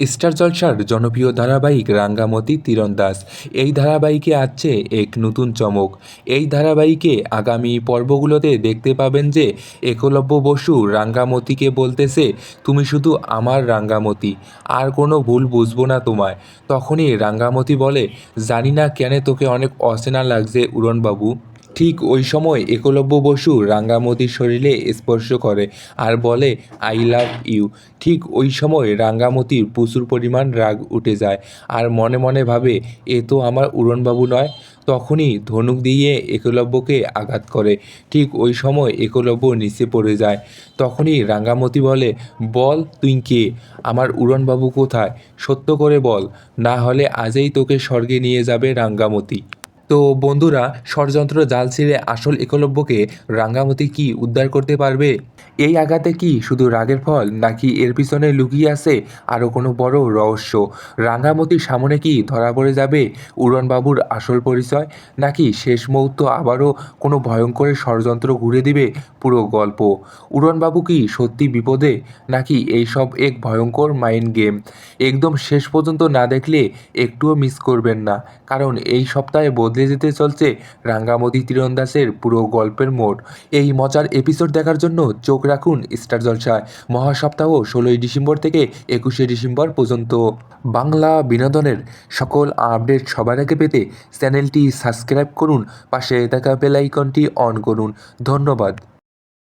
Star জলসার জনপ্রিয় ধারাবাহিক রাঙ্গামতি তীরন্দাজ এই ধারাবাহিকে আছে এক নতুন চমক। এই ধারাবাহিকে আগামী পর্বগুলোতে দেখতে পাবেন যে একলব্য বসু রাঙ্গামতিকে বলতেছে, তুমি শুধু আমার রাঙ্গামতি, আর কোনো ভুল বুঝব না তোমায়। তখনই রাঙ্গামতি বলে, জানি না কেন তোকে অনেক অচেনা লাগছে উড়নবাবু। ঠিক ওই সময় একলব্য বসু রাঙ্গামতির শরীরে স্পর্শ করে আর বলে, আই লাভ ইউ। ঠিক ওই সময় রাঙ্গামতির প্রচুর পরিমাণ রাগ উঠে যায় আর মনে মনে ভাবে, এ তো আমার উড়নবাবু নয়। তখনই ধনুক দিয়ে একলব্যকে আঘাত করে। ঠিক ওই সময় একলব্য নিচে পড়ে যায়। তখনই রাঙ্গামতি বলে, বল, তুই কে? আমার উড়নবাবু কোথায়? সত্য করে বল। না হলে আজই তোকে স্বর্গে নিয়ে যাবে রাঙ্গামতি। তো বন্ধুরা, ষড়যন্ত্র জাল ছিঁড়ে আসল একলব্যকে রাঙ্গামতি কি উদ্ধার করতে পারবে? এই আঘাতে কি শুধু রাগের ফল, নাকি এর পিছনে লুকিয়ে আছে আরও কোনো বড় রহস্য? রাঙ্গামতির সামনে কি ধরা পড়ে যাবে উড়নবাবুর আসল পরিচয়, নাকি শেষ মুহূর্ত আবারও কোনো ভয়ঙ্কর ষড়যন্ত্র ঘুরে দিবে পুরো গল্প? উড়নবাবু কি সত্যি বিপদে, নাকি এই সব এক ভয়ঙ্কর মাইন্ড গেম? একদম শেষ পর্যন্ত না দেখলে একটুও মিস করবেন না, কারণ এই সপ্তাহে বদলে যেতে যেতে চলছে রাঙ্গামতি তীরন্দাসের পুরো গল্পের মোড়। এই মজার এপিসোড দেখার জন্য চোখ রাখুন স্টার জলসায়। মহাসপ্তাহ ষোলোই ডিসেম্বর থেকে একুশে ডিসেম্বর পর্যন্ত। বাংলা বিনোদনের সকল আপডেট সবার আগে পেতে চ্যানেলটি সাবস্ক্রাইব করুন, পাশে থাকা বেল আইকনটি অন করুন। ধন্যবাদ।